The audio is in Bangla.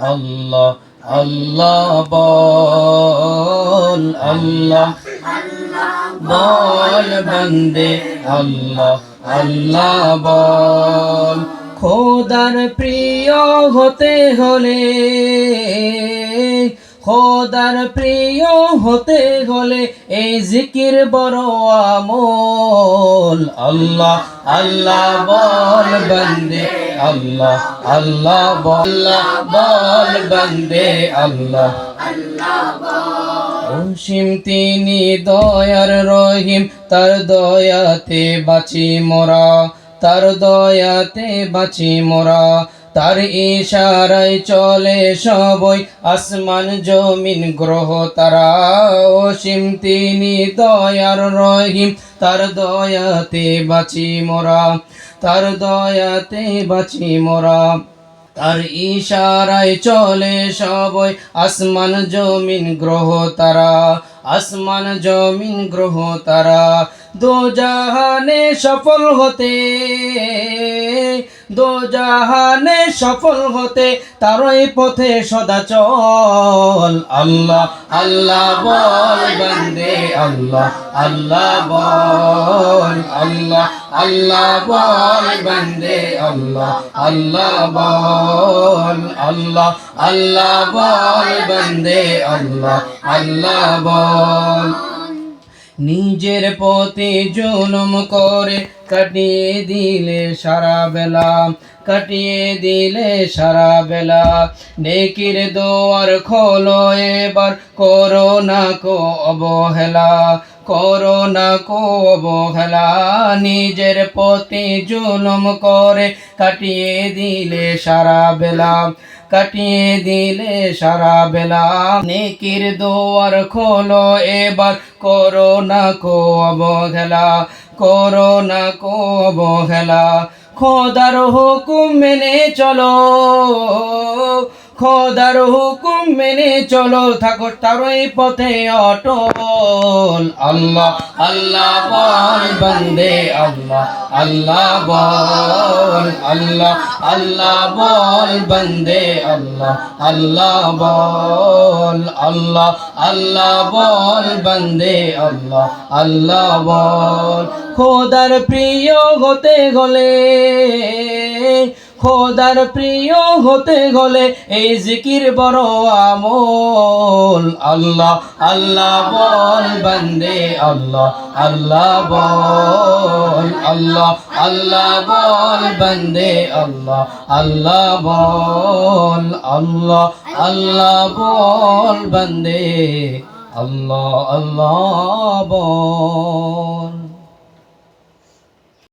আল্লাহ আল্লাহ বল আল্লাহ। বল বন্দে আল্লাহ আল্লাহ বল। খোদার প্রিয় হতে হলে খোদার প্রিয় হতে হলে এই জিকির বড় আমল। আল্লাহ আল্লাহ বল বন্দে, আল্লাহ আল্লাহ বল বল বন্দে, আল্লাহ। অসীম তিনি দয়ার রহিম, তার দয়াতে বাঁচি মোরা, তার দয়াতে বাঁচি মোরা। তার ইশারায় চলে সবই আসমান জমিন গ্রহ তারা অসীম। তিনি দয়ার রহিম, তার দয়াতে বাঁচি মোরা, তার দয়াতে বাঁচি মোরা। তার ইশারায় চলে সবই আসমান জমিন গ্রহ তারা, আসমান জমিন গ্রহ তারা। দো জাহানে সফল হতে দো জাহানে সফল হতে তারই পথে সদা চল। আল্লাহ আল্লাহ বল, বন্দে, আল্লাহ আল্লাহ বল। আল্লাহ আল্লাহ বল, বন্দে, আল্লাহ আল্লাহ বল। আল্লাহ আল্লাহ বল, বন্দে, আল্লাহ আল্লাহ বল। নিজের পথে জুলুম করে কাটিয়ে দিলে সারা বেলা, কাটিয়ে দিলে সারা বেলা। নেকির দোয়ার খোলো এবার করো না কো অবহেলা করো না কো অবহেলা। নিজের প্রতি জুলুম করে কাটিয়ে দিলে সারা বেলা, কাটিয়ে দিলে সারা বেলা। নেকির দোয়ার খোলো এবার করো না কো অবহেলা করো না কো অবহেলা খোদার হুকুম মেনে চলো। খোদার হুকুম মেনে চলো থাকো তারই পথে অটল। আল্লাহ আল্লাহ বল, বন্দে আল্লাহ আল্লাহ বল, আল্লাহ আল্লাহ বল, বন্দে আল্লাহ আল্লাহ বল, আল্লাহ আল্লাহ বল, বন্দে আল্লাহ আল্লাহ বল। খোদার প্রিয় হতে গলে খোদার প্রিয় হতে গলে এই জিকির বড় আমল। আল্লাহ আল্লাহ বল, বন্দে, আল্লাহ আল্লাহ বল, আল্লাহ আল্লাহ বল, বন্দে, আল্লাহ আল্লাহ বল, আল্লাহ আল্লাহ বল, বন্দে, আল্লাহ আল্লাহ বল।